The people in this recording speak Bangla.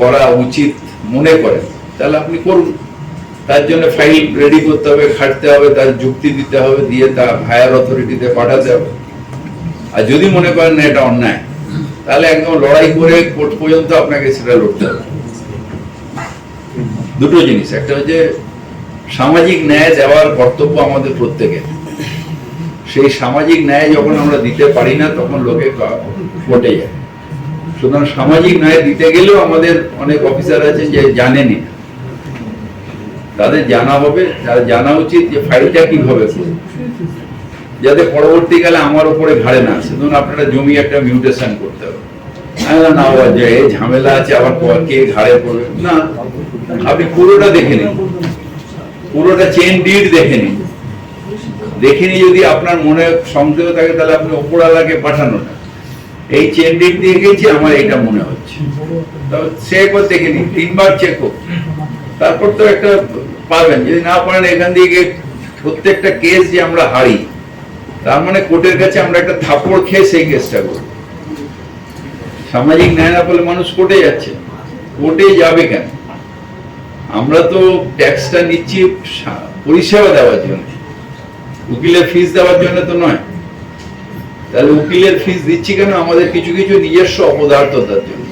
করা উচিত মনে করেন তাহলে আপনি করুন। তার জন্য ফাইল রেডি করতে হবে, খাটতে হবে, তার যুক্তি দিতে হবে, দিয়ে তা হায়ার অথরিটিতে পাঠাতে হবে। আর যদি মনে করেন না, এটা অন্যায়, তাহলে একদম লড়াই করে কোর্ট পর্যন্ত আপনাকে সেটা লড়তে হবে। দুটো জিনিস, একটা হচ্ছে সামাজিক ন্যায় দেওয়ার কর্তব্য আমাদের প্রত্যেকের। সেই সামাজিক ন্যায় যখন আমরা দিতে পারি না, তখন লোকে কোর্টে যায়। সুতরাং সামাজিক ন্যায় দিতে গেলেও আমাদের অনেক অফিসার আছে যে জানেনি। তাদের জানা হবে, তার জানা উচিত যে ফাইলটা কীভাবে করবে। যাতে পরবর্তীকালে আমার উপরে ঘাড়ে না আসে। ধরুন আপনারা জমি একটা মিউটেশন করতে হবে। না যে ঝামেলা আছে, আবার ক- ঘাড়ে পড়বে? না, আপনি পুরোটা দেখে নিন। পুরোটা চেন ডিড দেখে নিন। দেখে নিয়ে যদি আপনার মনে সন্দেহ থাকে, তাহলে আপনি ওপরওয়ালাকে পাঠানো না এই চেন ডিড দিয়ে গেছি, আমার এটা মনে হচ্ছে। সে একবার দেখে নিন, তিনবার চেক হোক। তারপর তো একটা পাবেন, যদি না পারেন এখান দিয়ে প্রত্যেকটা কেস যে আমরা হারি, তার মানে কোর্টের কাছে আমরা একটা থাপড় খেয়ে সেই কেসটা করব। সামাজিক ন্যায় না পেলে মানুষ কোর্টে যাচ্ছে। কোর্টে যাবে কেন? আমরা তো ট্যাক্সটা নিচ্ছি, পরিষেবা দেওয়ার জন্য। উকিলের ফিস দেওয়ার জন্য তো নয়। তাহলে উকিলের ফিস দিচ্ছি কেন? আমাদের কিছু কিছু নিজস্ব অপদার্থতার জন্য।